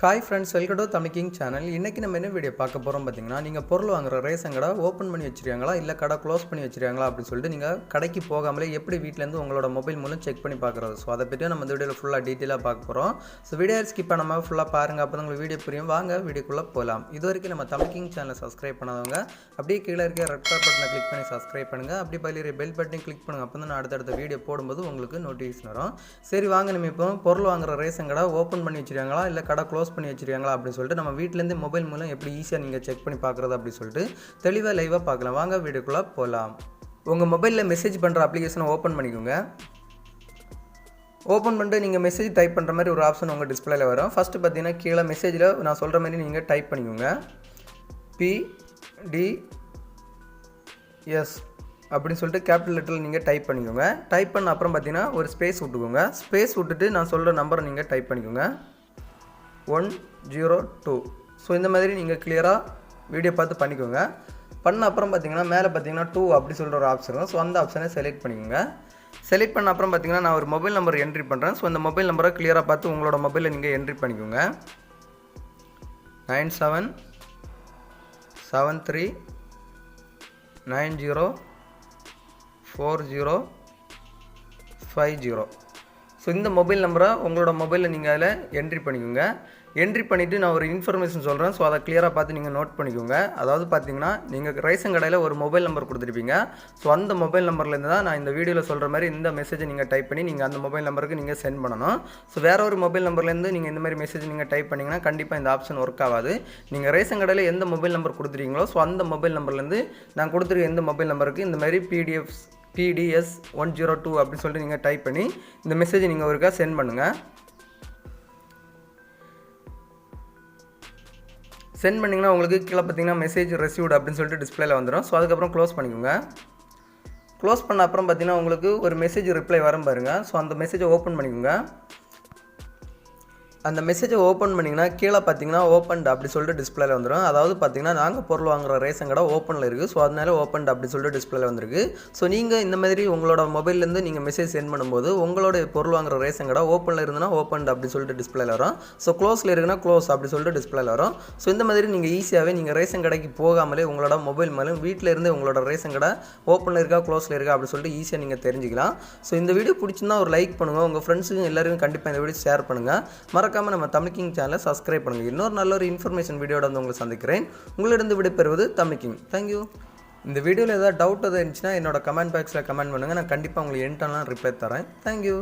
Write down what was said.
Hi friends welcome to Tamil king channel இன்றைக்கி நம்ம என்ன வீடியோ பார்க்க போகிறோம் பார்த்தீங்கன்னா நீங்கள் பொருள் வாங்குற ரேஷன் கடை ஓப்பன் பண்ணி வச்சிருக்காங்களா இல்லை கடை க்ளோஸ் பண்ணி வச்சிருக்காங்களா அப்படின்னு சொல்லிட்டு நீங்கள் கடைக்கு போகாமலே எப்படி வீட்டிலேருந்து உங்களோட மொபைல் மூலம் செக் பண்ணி பார்க்குறது. ஸோ அதை பற்றி நம்ம இந்த வீடியோவில் ஃபுல்லாக டீட்டெயிலாக பார்க்க போகிறோம் ஸோ வீடியோ ஸ்கிப் பண்ணாமல் ஃபுல்லாக பாருங்கள் அப்போ தான் உங்களுக்கு வீடியோ புரியும். வாங்க வீடியோக்குள்ளே போகலாம் இது வரைக்கும் நம்ம தமிழ் கிங் சேனலை சப்ஸ்கிரைப் பண்ணாதவங்க அப்படியே கீழே இருக்க ரெட் கலர் பட்டனை கிளிக் பண்ணி சப்ஸ்கிரைப் பண்ணுங்கள் அப்படி பயிலிற பெல் பட்டனை கிளிக் பண்ணுங்கள் அப்போ தான் நான் அடுத்தடுத்த வீடியோ போடும்போது உங்களுக்கு நோட்டிஃபிகேஷன் வரும். சரி வாங்க நம்ம இப்போ பொருள் வாங்குற ரேஷன் கடை ஓப்பன் பண்ணி வச்சுருக்காங்களா இல்லை கடை க்ளோஸ் பண்ணி வச்சிருக்காங்களா அப்படின்னு சொல்லிட்டு நம்ம வீட்டிலேருந்து மொபைல் மூலம் எப்படி ஈஸியாக நீங்கள் செக் பண்ணி பார்க்குறது அப்படின்னு சொல்லிட்டு தெளிவாக லைவாக பார்க்கலாம். வாங்க வீடியோக்குள்ளே போகலாம் உங்கள் மொபைலில் மெசேஜ் பண்ணுற அப்ளிகேஷனை ஓப்பன் பண்ணிக்கோங்க. ஓப்பன் பண்ணிட்டு நீங்கள் மெசேஜ் டைப் பண்ணுற மாதிரி ஒரு ஆப்ஷன் உங்கள் டிஸ்பிளேல வரும். ஃபஸ்ட்டு பார்த்தீங்கன்னா கீழே மெசேஜில் நான் சொல்கிற மாதிரி நீங்கள் டைப் பண்ணிக்கோங்க. பி டி எஸ் அப்படின்னு சொல்லிட்டு கேபிட்டல் லெட்டரில் நீங்கள் டைப் பண்ணிக்கோங்க. டைப் பண்ண அப்புறம் பார்த்தீங்கன்னா ஒரு ஸ்பேஸ் விட்டுக்கோங்க. ஸ்பேஸ் விட்டுட்டு நான் சொல்கிற நம்பரை நீங்கள் டைப் பண்ணிக்கோங்க. ஒன் ஜீரோ டூ ஸோ இந்த மாதிரி நீங்கள் கிளியராக வீடியோ பார்த்து பண்ணிக்கோங்க. பண்ண அப்புறம் பார்த்தீங்கன்னா மேலே பார்த்தீங்கன்னா டூ அப்படி சொல்கிற ஒரு ஆப்ஷன் இருக்கும் ஸோ அந்த ஆப்ஷனை செலக்ட் பண்ணிக்கோங்க. செலக்ட் பண்ண அப்புறம் பார்த்தீங்கன்னா நான் ஒரு மொபைல் நம்பர் என்ட்ரி பண்ணுறேன் ஸோ அந்த மொபைல் நம்பரை கிளியராக பார்த்து உங்களோட மொபைலில் நீங்கள் என்ட்ரி பண்ணிக்கோங்க. Nine seven seven three nine zero four zero five zero so இந்த மொபைல் நம்பரை உங்களோட மொபைலில் நீங்கள் அதில் என்ட்ரி பண்ணிக்கோங்க. என்ட்ரி பண்ணிவிட்டு நான் ஒரு இன்ஃபர்மேஷன் சொல்கிறேன் ஸோ அதை கிளியராக பார்த்து நீங்கள் நோட் பண்ணிக்கோங்க. அதாவது பார்த்தீங்கன்னா நீங்கள் ரேஷன் கடையில் ஒரு மொபைல் நம்பர் கொடுத்துருப்பீங்க. ஸோ அந்த மொபைல் நம்பர்லேருந்து தான் நான் இந்த வீடியோவில் சொல்கிற மாதிரி இந்த மெசேஜை நீங்கள் டைப் பண்ணி நீங்கள் அந்த மொபைல் நம்பருக்கு நீங்கள் சென்ட் பண்ணணும். ஸோ வேறு ஒரு மொபைல் நம்பர்லேருந்து நீங்கள் இந்த மாதிரி மெசேஜ் நீங்கள் டைப் பண்ணிங்கன்னா கண்டிப்பாக இந்த ஆப்ஷன் ஒர்க் ஆகாது. நீங்கள் ரேஷன் கடையில் எந்த மொபைல் நம்பர் கொடுத்துருக்கீங்களோ ஸோ அந்த மொபைல் நம்பர்லேருந்து நான் கொடுத்துருக்க எந்த மொபைல் நம்பருக்கு இந்த மாதிரி PDFS PDS one zero two அப்படின்னு சொல்லிட்டு நீங்கள் டைப் பண்ணி இந்த மெசேஜை நீங்கள் ஒருக்கா சென்ட் பண்ணுங்கள் சென்ட் பண்ணிங்கன்னா உங்களுக்கு கீழே பார்த்தீங்கன்னா மெசேஜ் ரெசிவ்டு அப்படின்னு சொல்லிட்டு டிஸ்பிளேல வந்துடும் ஸோ அதுக்கப்புறம் க்ளோஸ் பண்ணிக்கோங்க. க்ளோஸ் பண்ண அப்புறம் பார்த்தீங்கன்னா உங்களுக்கு ஒரு மெசேஜ் ரிப்ளை வரும் பாருங்கள் ஸோ அந்த மெசேஜை ஓப்பன் பண்ணிக்கோங்க. அந்த மெசேஜை ஓப்பன் பண்ணிங்கன்னா கீழே பார்த்தீங்கன்னா ஓப்பன்ட் அப்படி சொல்லிட்டு டிஸ்பிளேல வந்துடும் அதாவது பார்த்தீங்கன்னா நாங்கள் பொருள் வாங்குற ரேஷன் கடை ஓப்பனில் இருக்குது ஸோ அதனால ஓப்பன்ட் அப்படி சொல்லிட்டு டிஸ்பிளேல வந்திருக்கு. ஸோ நீங்கள் இந்த மாதிரி உங்களோட மொபைல்லேருந்து நீங்கள் மெசேஜ் சென்ட் பண்ணும்போது உங்களோட பொருள் வாங்குற ரேஷன் கடை ஓப்பனில் இருந்ததுன்னா ஓப்பன்ட் அப்படி சொல்லிட்டு டிஸ்பிளேல வரும். ஸோ க்ளோஸில் இருக்குன்னா க்ளோஸ் அப்படி சொல்லிட்டு டிஸ்பிளேல வரும். ஸோ இந்த மாதிரி நீங்கள் ஈஸியாகவே நீங்கள் ரேஷன் கடைக்கு போகாமலே உங்களோட மொபைல் மேலும் வீட்டில் இருந்து உங்களோட ரேஷன் கடை ஓப்பனில் இருக்கா க்ளோஸில் இருக்கா அப்படி சொல்லிட்டு ஈஸியாக நீங்கள் தெரிஞ்சுக்கலாம். ஸோ இந்த வீடியோ பிடிச்சிருந்தா ஒரு லைக் பண்ணுங்கள் உங்கள் ஃப்ரெண்ட்ஸுக்கும் எல்லாருக்கும் கண்டிப்பாக இந்த வீடியோ ஷேர் பண்ணுங்கள் மறக்க மறக்காமல் நம்ம தமிழ் கிங் சேனலை சப்ஸ்கிரைப் பண்ணுங்கள் இன்னொரு நல்ல ஒரு இன்ஃபர்மேஷன் வீடியோட வந்து உங்களை சந்திக்கிறேன். உங்களிடம் விடைபெறுவது தமிழ் கிங். தேங்க்யூ இந்த வீடியோவில் ஏதாவது டவுட் எதாவது இருந்துச்சுன்னா என்னோட கமெண்ட் பாக்ஸில் கமெண்ட் பண்ணுங்கள் நான் கண்டிப்பாக உங்களுக்கு என்டெல்லாம் ரிப்ளை தரேன். தேங்க்யூ